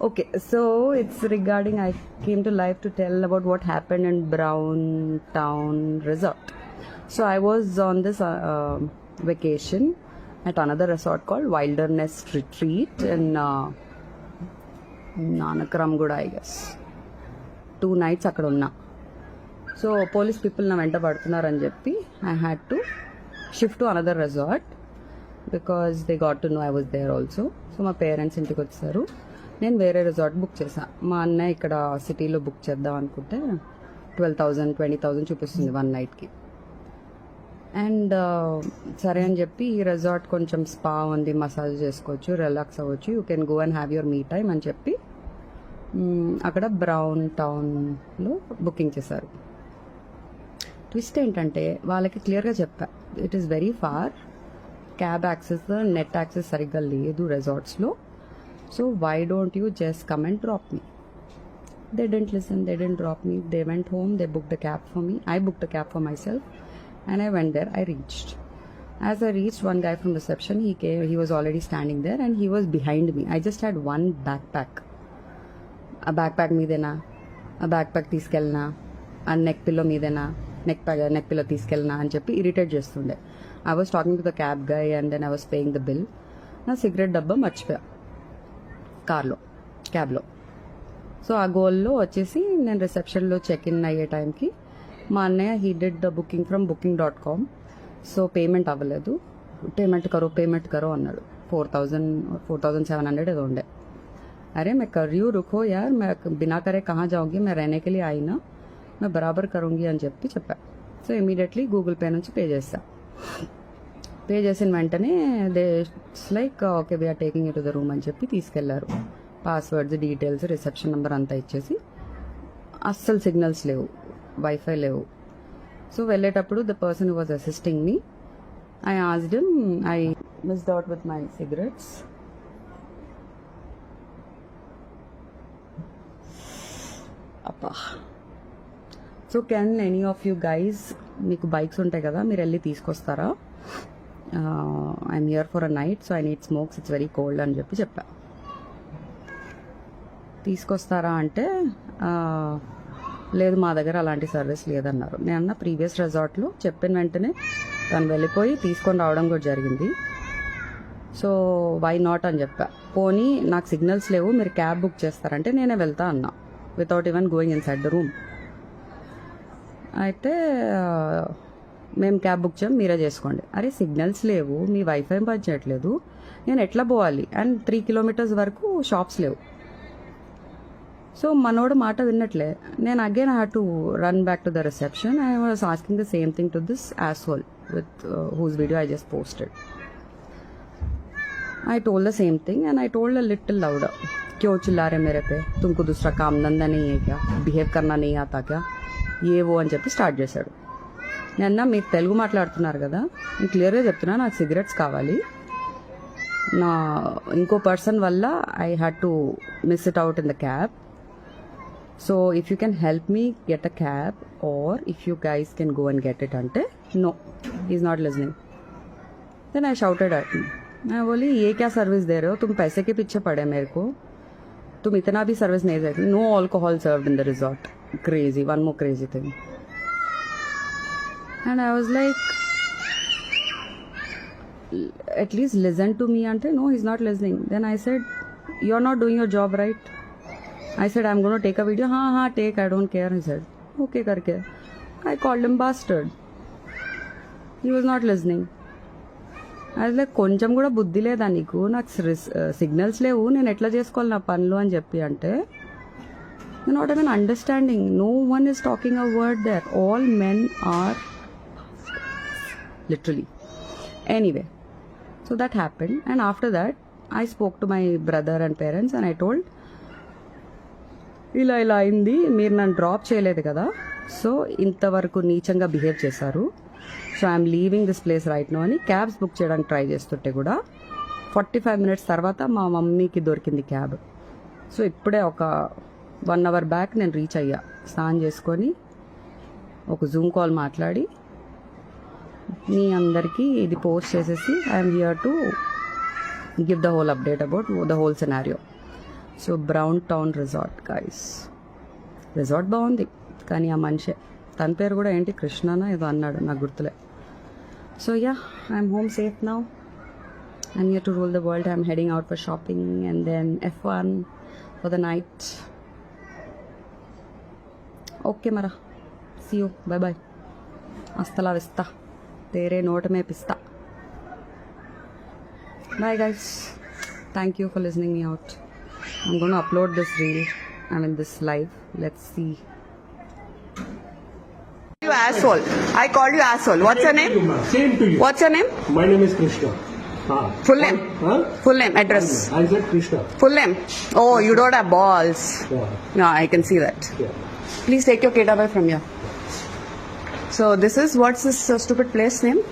Okay so it's regarding I came to live to tell about what happen and Brown Town resort so I was on this vacation at another resort called Wilderness Retreat in uh, Nanakramguda, I guess. Two nights అక్కడ ఉన్నా so police people నా వెంట పడుతున్నారని చెప్పి I had to shift to another resort because they got to know I was there also so మా parents ఇంటికి వచ్చారు నేను వేరే రిసార్ట్ బుక్ చేశాను మా అన్నయ్య ఇక్కడ సిటీలో బుక్ చేద్దాం అనుకుంటే ట్వెల్వ్ థౌజండ్ ట్వంటీ థౌజండ్ చూపిస్తుంది వన్ నైట్కి. అండ్ సరే అని చెప్పి ఈ రిసార్ట్ కొంచెం స్పా ఉంది మసాజ్ చేసుకోవచ్చు రిలాక్స్ అవ్వచ్చు. You can go and have your me time అని చెప్పి అక్కడ బ్రౌన్ టౌన్లో బుకింగ్ చేశారు. ట్విస్ట్ ఏంటంటే వాళ్ళకి క్లియర్గా చెప్పా. It is very far cab access net access సరిగ్గా లేదు రిసార్ట్స్లో. so why don't you just come and drop me they didn't listen they didn't drop me they went home they booked a cab for me i booked a cab for myself and i went there i reached as i reached one guy from reception he came he was already standing there and he was behind me i just had one backpack ఆ back pack మీదేనా ఆ back pack తీసుకెళ్ళినా ఆ neck pillow మీదేనా neck pack neck pillow తీసుకెళ్ళినా అని చెప్పి irritate చేస్తుండే I was talking to the cab guy and then I was paying the bill నా సిగరెట్ డబ్బా మర్చిపోయా కార్లో క్యాబ్లో సో ఆ గోల్లో వచ్చేసి నేను రిసెప్షన్లో చెక్ ఇన్ అయ్యే టైంకి మా అన్నయ్య he did the booking from booking dot com so payment అవ్వలేదు పేమెంట్ కరో పేమెంట్ కరో అన్నాడు four thousand four thousand seven hundred ఏదో ఉండే अरे मैं कर रही हूँ रुको यार मैं बिना करे कहाँ जाऊँगी मैं रहने के लिए आई ना मैं బరాబర్ కరుంగి అని చెప్పి చెప్పా సో ఇమీడియట్లీ గూగుల్ పే నుంచి పే చేస్తా పే చేసిన వెంటనే they like okay we're taking it the room అని చెప్పి తీసుకెళ్ళారు. పాస్వర్డ్స్ డీటెయిల్స్ రిసెప్షన్ నెంబర్ అంతా ఇచ్చేసి. అస్సలు సిగ్నల్స్ లేవు. వైఫై లేవు. సో వెళ్ళేటప్పుడు the person was assisting me I asked I miss out with my cigarettes అప్పా so can any of you guys మీకు బైక్స్ ఉంటాయి కదా మీరు వెళ్ళి తీసుకొస్తారా? I'm here for a night so I need smokes it's very cold అని చెప్పి చెప్పా. తీసుకొస్తారా అంటే uh, లేదు మా దగ్గర అలాంటి సర్వీస్ లేదన్నారు. నేను అన్న ప్రీవియస్ రిజార్ట్లో చెప్పిన వెంటనే తను వెళ్ళిపోయి తీసుకొని రావడం కూడా జరిగింది. సో వై నాట్ అని చెప్పా. పోనీ నాకు సిగ్నల్స్ లేవు మీరు క్యాబ్ బుక్ చేస్తారంటే నేనే వెళ్తా అన్నా without even going inside the room అయితే uh, మేము క్యాబ్ బుక్ చేయం మీరే చేసుకోండి అరే సిగ్నల్స్ లేవు మీ వైఫై పనిచేయట్లేదు నేను ఎట్లా పోవాలి అండ్ త్రీ కిలోమీటర్స్ వరకు షాప్స్ లేవు సో మనోడు మాట విన్నట్లే నేను again I had to run back to the reception I was asking the same thing to this asshole with whose video I just posted I told the same thing and I told a little louder क्यों चिल्ला रहे मेरे पे तुमको दूसरा काम धंधा नहीं है क्या బిహేవ్ करना नहीं आता क्या ఏ ఓ అని చెప్పి స్టార్ట్ చేశాడు నేను మీరు తెలుగు మాట్లాడుతున్నారు కదా నేను క్లియర్గా చెప్తున్నా నాకు సిగరెట్స్ కావాలి నా ఇంకో పర్సన్ వల్ల I had to miss it out in the cab so if you can help me get a cab or if you guys can go and get it అంటే no is not listening then I shouted at me मैं बोली ये क्या service दे रहे हो तुम पैसे के पीछे पड़े मेरे को तुम इतना भी सर्विस नहीं देते no alcohol served in the resort crazy one more crazy thing and I was like at least listen to me అంటే no is not listening then I said you are not doing your job right I said I'm gonna take a video ha ha take I don't care he said okay కర్కే I call him bastard he was not listening like కొంచెం కూడా బుద్ధి లేదా నీకు నాకు signals లేవు నేను ఎట్లా చేసుకోవాలి నా పనులు అని చెప్పి అంటే not even understanding no one is talking a word there all men are literally anyway so that happened and after that I spoke to my brother and parents and I told ఇలా ఇలా అయింది మీరు నన్ను drop చేయలేదు కదా so ఇంతవరకు నీచంగా behave చేశారు so I'm leaving this place right now అని క్యాబ్స్ బుక్ చేయడానికి ట్రై చేస్తుంటే కూడా ఫార్టీ ఫైవ్ మినిట్స్ తర్వాత మా మమ్మీకి దొరికింది క్యాబ్ సో ఇప్పుడే ఒక వన్ అవర్ బ్యాక్ నేను రీచ్ అయ్యా. స్నానం చేసుకొని ఒక జూమ్ కాల్ మాట్లాడి మీ అందరికీ ఇది పోస్ట్ చేసేసి I'm here to give the whole update about the whole scenario. So Brown Town resort guys resort బాగుంది కానీ ఆ మనిషే. తన పేరు కూడా ఏంటి? కృష్ణనా? ఏదో అన్నాడు నాకు గుర్తులే. So ya I'm home safe now I'm here to rule the world I'm heading out for shopping and then F one for the night okay Mara see you bye bye hasta la vista तेरे note में पिस्ता. Bye, guys. Thank you for listening me out. I'm going to upload this reel. I mean, this live. Let's see. You asshole. I called you asshole. What's your name? Same to you. What's your name? My name is Krishna. Ah. Full name? Huh? Full name, address. I said Krishna. Full name. Oh, you don't have balls. Yeah. No, I can see that. Yeah. Please take your kid away from here. So this is what's this uh, stupid place name?